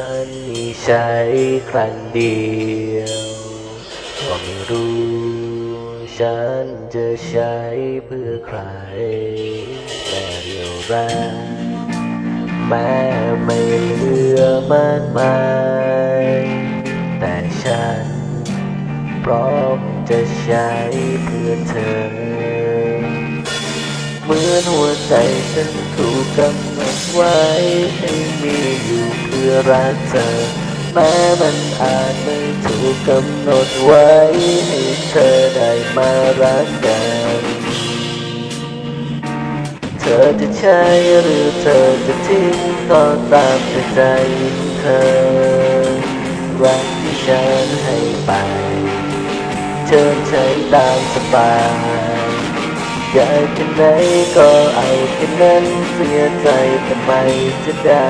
ฉันมีใช้ครั้งเดียวก็ไม่รู้ ฉันจะใช้เพื่อใคร แต่เดียวแรกแม้ไม่เหลือมากมายแต่ฉันพร้อมจะใช้เพื่อเธอ นหัวใจฉันถูกกำหนดไว้ให้มีอยู่เพื่อรักเธอ แม้มันอาจไม่ถูกกำหนดไว้ให้เธอได้มารักกันเธอจะใช้หรือเธอจะทิ้งก็ตามใจเธอ รักที่ฉันให้ไปเชิญใช้ตามสบาย อยากแค่ไหนก็เอาแค่นั้นเสียใจทำไมจะได้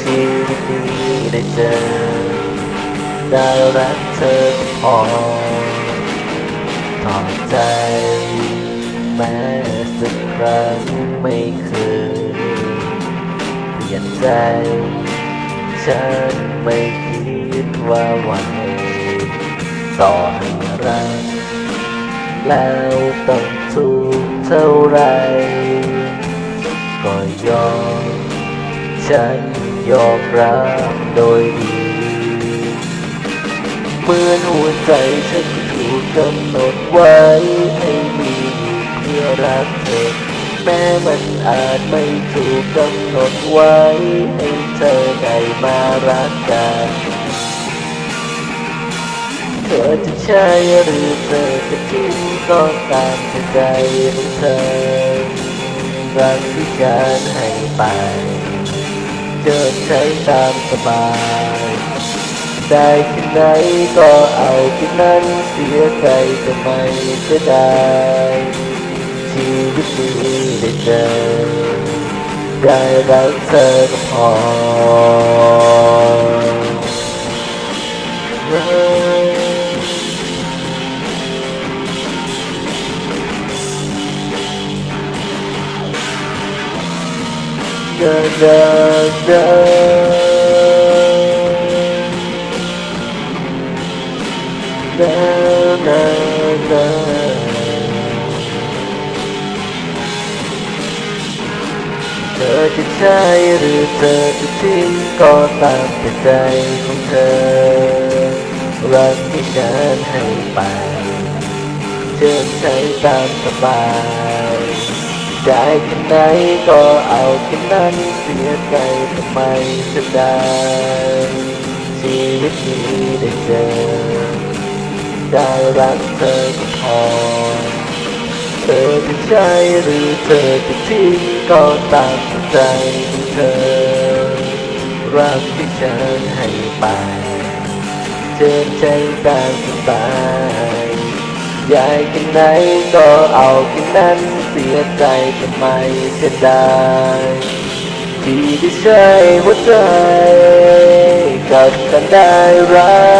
ชีวิตนี้ได้เจอได้รักเธอพอถอดใจ แม้สักครั้งไม่เคยเปลี่ยนใจ ฉันไม่คิดว่าวันต่อให้รัก แล้วต้องทุกเท่าไร ก็ยอม ฉันยอมรับโดยดีเหมือนหัวใจฉันถูกกำหนดไว้ให้มีเพื่อรักเธอแม้มันอาจไม่ถูกกำหนดไว้ให้เธอได้มารักกัน ธอจะใช้หรือเธอจะทิ้งก็ตามใจของเธอรักที่ฉันให้ไปเจอใช้ตามสบายได้แค่ไหนก็เอาแค่นั้นเสียใจจะไม่จะได้ชีวิตนี้ได้เจอได้รักเธอก็พอ เดินเดินเดิน na na na เธอจะใช้หรือเธอจะทิ้งก็ตามแต่ใจของเธอ รักที่ฉันให้ไปเชิญใช้ตามสบาย ได้แค่ไหนก็เอาแค่นั้นเสียใจทำไมจะได้ชีวิตนี้ได้เจอได้รักเธอก็พอเธอจะใช้หรือเธอจะทิ้งก็ตามใจของเธอ รักที่ฉันให้ไปเจอใจตามสบาย อยากแค่ไหนก็เอาแค่นั้นเสียใจทำไมจะได้ที่ได้ใช้หัวใจกับกันได้รัก